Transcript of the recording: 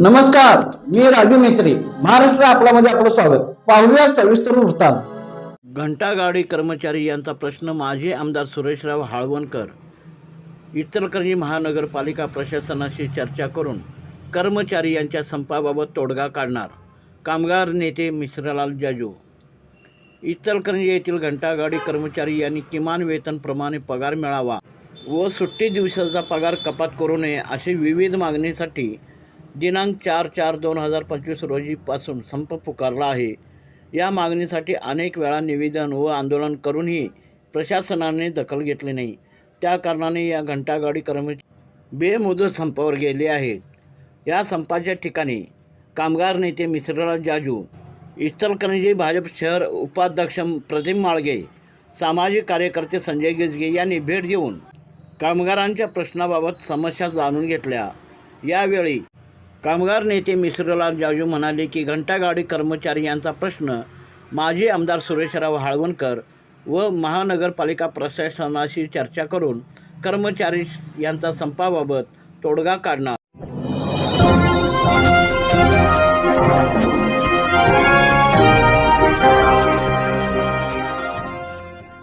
नमस्कार मी राजू मेत्री महाराष्ट्र आपल्यामध्ये आपलं स्वागत. पाहूया सविस्तर वृत्तांत. घंटागाडी कर्मचारी यांचा प्रश्न माजी आमदार सुरेशराव हाळवणकर. इचलकरंजी महानगरपालिका प्रशासनाशी चर्चा करून कर्मचारी यांच्या संपाबाबत तोडगा काढणार. कामगार नेते मिश्रलाल जाजू. इचलकरंजी येथील घंटागाडी कर्मचारी यांनी किमान वेतनप्रमाणे पगार मिळावा व सुट्टी दिवसाचा पगार कपात करू नये अशी विविध मागणीसाठी दिनांक चार चार दोन हजार पंचवीस रोजीपासून संप पुकारला आहे. या मागणीसाठी अनेक वेळा निवेदन व आंदोलन करूनही प्रशासनाने दखल घेतली नाही. त्या कारणाने या घंटागाडी कर्मचारी बेमुदत संपावर गेले आहेत. या संपाच्या ठिकाणी कामगार नेते मिश्रराव जाजू इचलकरंजी भाजप शहर उपाध्यक्ष प्रतिम माळगे सामाजिक कार्यकर्ते संजय गिजगे यांनी भेट देऊन कामगारांच्या प्रश्नाबाबत समस्या जाणून घेतल्या. यावेळी कामगार नेते मिश्रलाल जाजू म्हणाले की घंटागाडी कर्मचारी यांचा प्रश्न माजी आमदार सुरेशराव हाळवणकर व महानगरपालिका प्रशासनाशी चर्चा करून कर्मचारी यांचा संपाबाबत तोडगा काढणार.